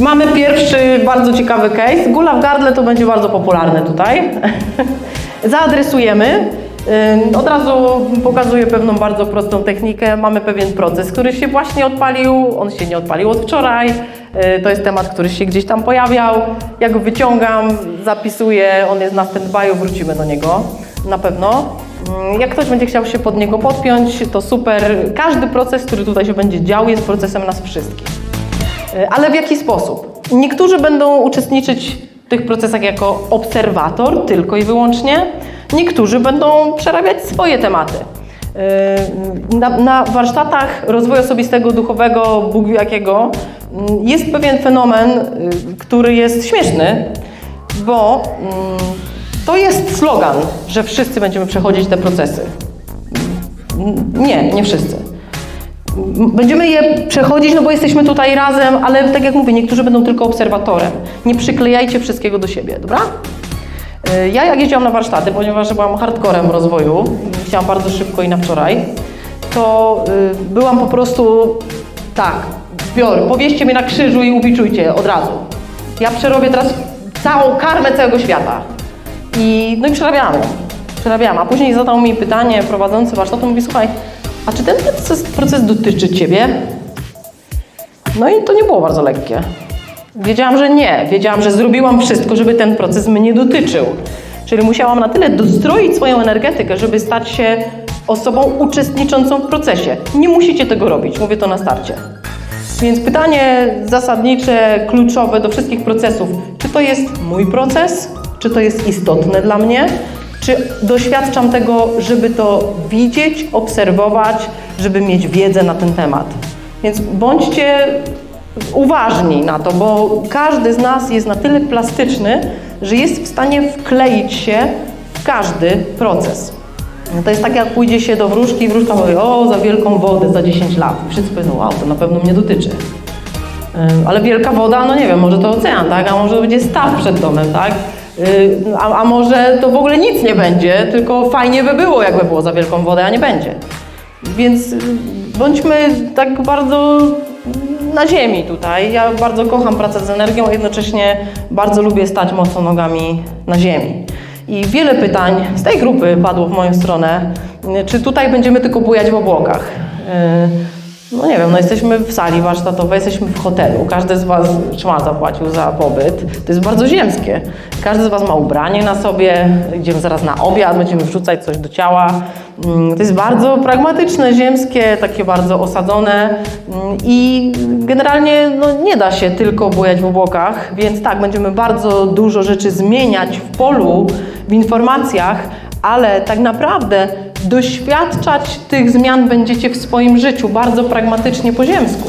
Mamy pierwszy bardzo ciekawy case. Gula w gardle to będzie bardzo popularne tutaj. Zaadresujemy. Od razu pokazuję pewną bardzo prostą technikę. Mamy pewien proces, który się właśnie odpalił. On się nie odpalił od wczoraj. Yy, To jest temat, który się gdzieś tam pojawiał. Ja go wyciągam, zapisuję. On jest na stand-by'u, wrócimy do niego na pewno. Jak ktoś będzie chciał się pod niego podpiąć, to super. Każdy proces, który tutaj się będzie dział, jest procesem nas wszystkich. E, Ale w jaki sposób? Niektórzy będą uczestniczyć w tych procesach jako obserwator tylko i wyłącznie, niektórzy będą przerabiać swoje tematy. E, Na, na warsztatach rozwoju osobistego, duchowego, Bóg jakiego, mm, jest pewien fenomen, y, który jest śmieszny, bo mm, to jest slogan, że wszyscy będziemy przechodzić te procesy. Mm, Nie, nie wszyscy. Będziemy je przechodzić, no bo jesteśmy tutaj razem, ale tak jak mówię, niektórzy będą tylko obserwatorem. Nie przyklejajcie wszystkiego do siebie, dobra? Y, Ja jak jeździłam na warsztaty, ponieważ byłam hardcorem rozwoju, chciałam bardzo szybko i na wczoraj, to y, byłam po prostu tak, zbiór, powieście mnie na krzyżu i ubiczujcie od razu. Ja przerobię teraz całą karmę całego świata. I, no i przerabiałam ją. A później zadał mi pytanie prowadzący warsztatu, mówi, słuchaj, a czy ten proces, proces dotyczy Ciebie? No i to nie było bardzo lekkie. Wiedziałam, że nie. Wiedziałam, że zrobiłam wszystko, żeby ten proces mnie dotyczył. Czyli musiałam na tyle dostroić swoją energetykę, żeby stać się osobą uczestniczącą w procesie. Nie musicie tego robić, mówię to na starcie. Więc pytanie zasadnicze, kluczowe do wszystkich procesów. Czy to jest mój proces? Czy to jest istotne dla mnie? Czy doświadczam tego, żeby to widzieć, obserwować, żeby mieć wiedzę na ten temat? Więc bądźcie uważni na to, bo każdy z nas jest na tyle plastyczny, że jest w stanie wkleić się w każdy proces. No To jest tak, jak pójdzie się do wróżki i wróżka mówi, o, za wielką wodę za 10 lat. I wszyscy powiedzą, wow, to na pewno mnie dotyczy. Ale wielka woda, no nie wiem, może to ocean, tak? A może to będzie staw przed domem, tak? Yy, A, a może to w ogóle nic nie będzie, tylko fajnie by było, jakby było za wielką wodę, a nie będzie. Więc y, bądźmy tak bardzo na ziemi tutaj. Ja bardzo kocham pracę z energią, a jednocześnie bardzo lubię stać mocno nogami na ziemi. I wiele pytań z tej grupy padło w moją stronę, y, czy tutaj będziemy tylko bujać w obłokach. No nie wiem, no jesteśmy w sali warsztatowej, jesteśmy w hotelu. Każdy z Was szmal zapłacił za pobyt. To jest bardzo ziemskie. Każdy z Was ma ubranie na sobie, idziemy zaraz na obiad, będziemy wrzucać coś do ciała. Mm, To jest bardzo pragmatyczne, ziemskie, takie bardzo osadzone mm, i generalnie no, nie da się tylko bujać w obłokach, więc tak, będziemy bardzo dużo rzeczy zmieniać w polu, w informacjach, ale tak naprawdę doświadczać tych zmian będziecie w swoim życiu bardzo pragmatycznie po ziemsku.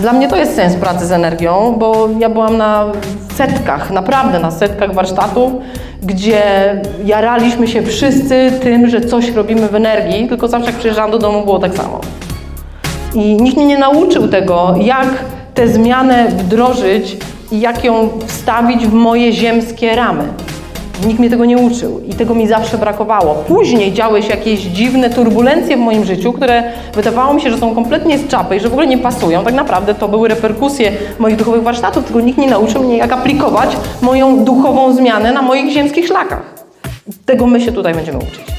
Dla mnie to jest sens pracy z energią, bo ja byłam na setkach, naprawdę na setkach warsztatów, gdzie jaraliśmy się wszyscy tym, że coś robimy w energii, tylko zawsze jak przyjeżdżałam do domu było tak samo. I nikt mnie nie nauczył tego, jak tę zmianę wdrożyć i jak ją wstawić w moje ziemskie ramy. Nikt mnie tego nie uczył i tego mi zawsze brakowało. Później działy się jakieś dziwne turbulencje w moim życiu, które wydawało mi się, że są kompletnie z czapy i że w ogóle nie pasują. Tak naprawdę to były reperkusje moich duchowych warsztatów, tylko nikt nie nauczył mnie, jak aplikować moją duchową zmianę na moich ziemskich szlakach. Tego my się tutaj będziemy uczyć.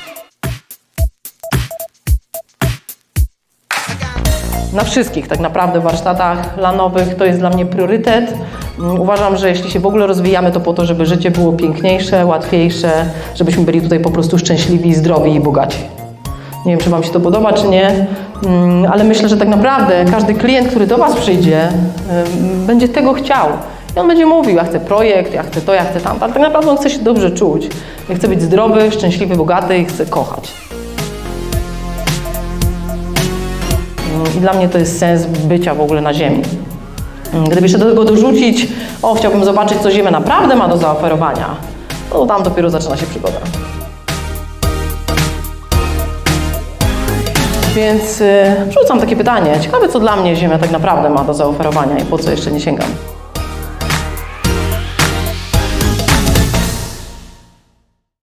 na wszystkich tak naprawdę warsztatach lanowych to jest dla mnie priorytet. Mm, Uważam, że jeśli się w ogóle rozwijamy, to po to, żeby życie było piękniejsze, łatwiejsze, żebyśmy byli tutaj po prostu szczęśliwi, zdrowi i bogaci. Nie wiem, czy Wam się to podoba, czy nie, mm, ale myślę, że tak naprawdę każdy klient, który do Was przyjdzie, ym, będzie tego chciał. I on będzie mówił, ja chcę projekt, ja chcę to, ja chcę tamto, ale tak naprawdę on chce się dobrze czuć. Ja chcę być zdrowy, szczęśliwy, bogaty i chcę kochać. I dla mnie to jest sens bycia w ogóle na Ziemi. Gdyby jeszcze do tego dorzucić, o, chciałbym zobaczyć, co Ziemia naprawdę ma do zaoferowania, to tam dopiero zaczyna się przygoda. Więc y, rzucam takie pytanie. Ciekawe, co dla mnie Ziemia tak naprawdę ma do zaoferowania i po co jeszcze nie sięgam.